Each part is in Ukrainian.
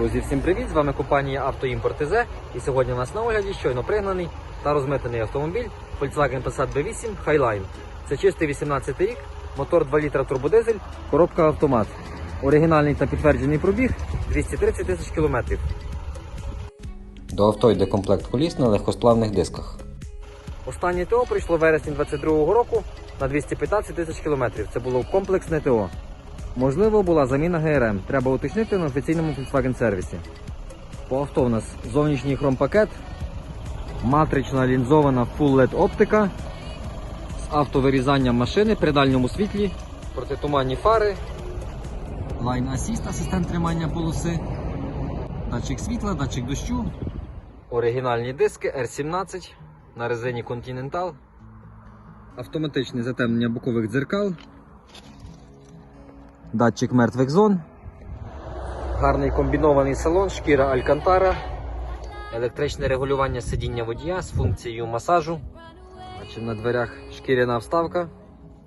Друзі, всім привіт! З вами компанія «Автоімпорт ТЗ» і сьогодні у нас на огляді щойно пригнаний та розмитаний автомобіль Volkswagen Passat B8 Highline. Це чистий 18 рік, мотор 2 літра турбодизель, коробка автомат. Оригінальний та підтверджений пробіг 230 тисяч кілометрів. До авто йде комплект коліс на легкосплавних дисках. Останнє ТО прийшло вересні 2022 року на 215 тисяч кілометрів. Це було комплексне ТО. Можливо, була заміна ГРМ. Треба уточнити на офіційному Volkswagen сервісі. По авто у нас зовнішній хромпакет, матрична лінзована Full LED оптика з автовирізанням машини при дальньому світлі, протитуманні фари, Line Assist, асистент тримання полоси, датчик світла, датчик дощу, оригінальні диски R17 на резині Continental, автоматичне затемнення бокових дзеркал датчик мертвих зон, гарний комбінований салон, шкіра Алькантара, електричне регулювання сидіння водія з функцією масажу. Бачимо на дверях шкіряна вставка,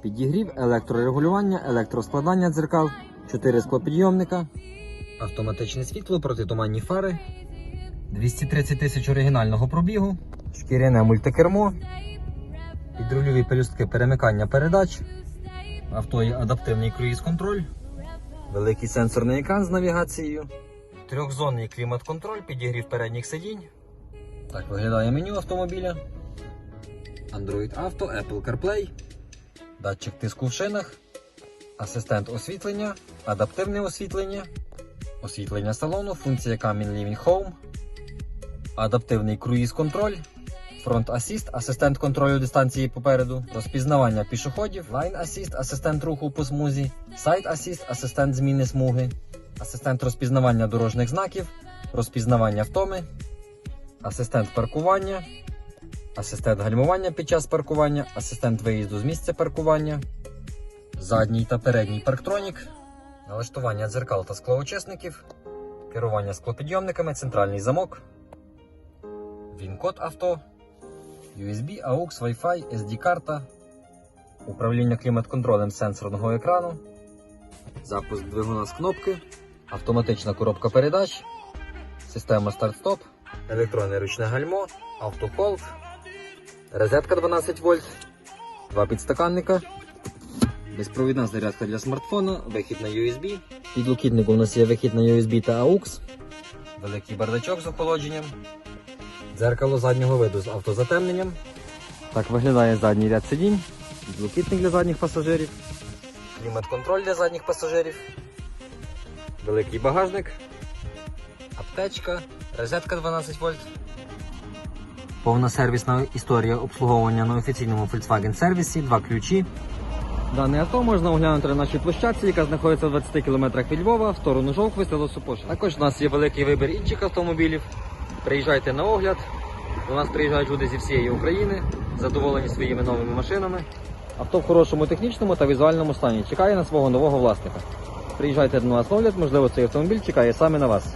підігрів, електрорегулювання, електроскладання дзеркал, 4 склопідйомника, автоматичне світло, протитуманні фари, 230 тисяч оригінального пробігу, шкіряне мультикермо, підрульові пелюстки перемикання передач. Авто є адаптивний круїз-контроль, великий сенсорний екран з навігацією, трьохзонний клімат-контроль, підігрів передніх сидінь. Так виглядає меню автомобіля. Android Auto, Apple CarPlay, датчик тиску в шинах, асистент освітлення, адаптивне освітлення, освітлення салону, функція Coming Living Home, адаптивний круїз-контроль. Фронт Assist, асистент контролю дистанції попереду, розпізнавання пішоходів, Assist, асистент руху по смузі, Assist, асистент зміни смуги, асистент розпізнавання дорожніх знаків, розпізнавання втоми, асистент паркування, асистент гальмування під час паркування, асистент виїзду з місця паркування, задній та передній парктронік, налаштування дзеркал та склоочисників, керування склопідйомниками, центральний замок, він-код авто. USB, AUX, Wi-Fi, SD-карта, управління клімат-контролем сенсорного екрану, запуск двигуна з кнопки, автоматична коробка передач, система старт-стоп, електронне ручне гальмо, автохолд, розетка 12 вольт, два підстаканника, безпровідна зарядка для смартфона, вихід на USB. Підлокітнику у нас є вихід на USB та AUX, великий бардачок з охолодженням. Дзеркало заднього виду з автозатемненням. Так виглядає задній ряд сидінь, підлокітник для задніх пасажирів, клімат-контроль для задніх пасажирів, великий багажник, аптечка, розетка 12 вольт. Повна сервісна історія обслуговування на офіційному Volkswagen сервісі, два ключі. Дане авто можна оглянути на нашій площадці, яка знаходиться в 20 км від Львова, в сторону Жовкви, село Супош. Також у нас є великий вибір інших автомобілів. Приїжджайте на огляд. До нас приїжджають люди зі всієї України, задоволені своїми новими машинами. Авто в хорошому технічному та візуальному стані. Чекає на свого нового власника. Приїжджайте до нас на огляд, можливо, цей автомобіль чекає саме на вас.